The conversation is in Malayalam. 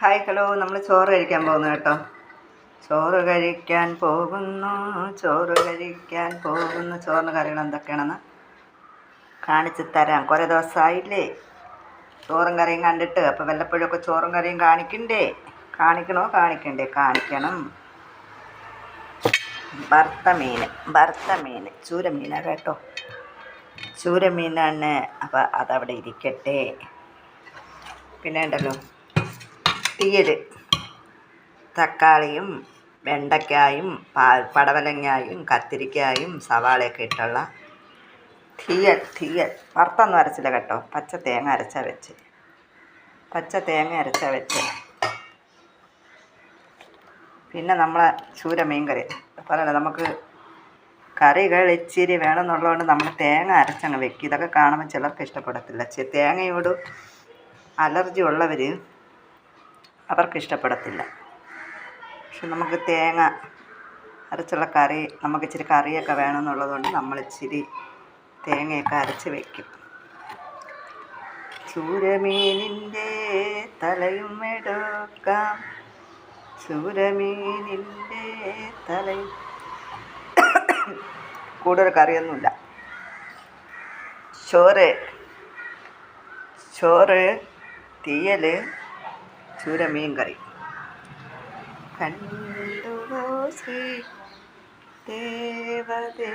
Hi hello. നമ്മൾ ചോറ് കഴിക്കാൻ പോകുന്നു കേട്ടോ. ചോറ് കഴിക്കാൻ പോകുന്നു ചോറ് കഴിക്കാൻ പോകുന്നു. ചോറിന് കറികൾ എന്തൊക്കെയാണെന്ന് കാണിച്ചു തരാം. കുറേ ദിവസമായില്ലേ. ചോറും കറിയും കണ്ടിട്ട്. അപ്പോൾ വല്ലപ്പോഴൊക്കെ ചോറും കറിയും കാണിക്കണ്ടേ? കാണിക്കണോ? കാണിക്കണ്ടേ? കാണിക്കണം. വറുത്ത മീൻ വറുത്ത മീൻ. ചൂരമീനാണ് കേട്ടോ. ചൂരമീനാണ് അപ്പോൾ അതവിടെ ഇരിക്കട്ടെ. പിന്നെ ഉണ്ടല്ലോ. തീയൽ തക്കാളിയും വെണ്ടയ്ക്കായും പടവലങ്ങായും കത്തിരിക്കായും സവാളയൊക്കെ ഇട്ടുള്ള തീയൽ തീയൽ. വറുത്തൊന്നും അരച്ചില്ല കേട്ടോ. പച്ച തേങ്ങ അരച്ച വെച്ച്. പച്ച തേങ്ങ അരച്ച വെച്ച്. പിന്നെ നമ്മളെ ചൂര മീൻ കറി അതുപോലെ നമുക്ക് കറികൾ ഇച്ചിരി വേണമെന്നുള്ളതുകൊണ്ട് നമ്മൾ തേങ്ങ അരച്ചങ്ങ് വെക്കും. ഇതൊക്കെ കാണുമ്പോൾ ചിലർക്ക് ഇഷ്ടപ്പെടത്തില്ല. തേങ്ങയോട് അലർജി ഉള്ളവർ അവർക്ക് ഇഷ്ടപ്പെടത്തില്ല. പക്ഷെ നമുക്ക് തേങ്ങ അരച്ചുള്ള കറി നമുക്ക് ഇച്ചിരി കറിയൊക്കെ വേണമെന്നുള്ളതുകൊണ്ട് നമ്മൾ ഇച്ചിരി തേങ്ങയൊക്കെ അരച്ച് വയ്ക്കും ചൂരമീനിന്റെ തലയും എടുക്കാം. ചൂരമീനിന്റെ തലയും കൂടുതൽ കറിയൊന്നുമില്ല. ചോറ് ചോറ് തീയൽ சூட மீன்கறி கண்டுவோ ஸ்ரீ தேவதே.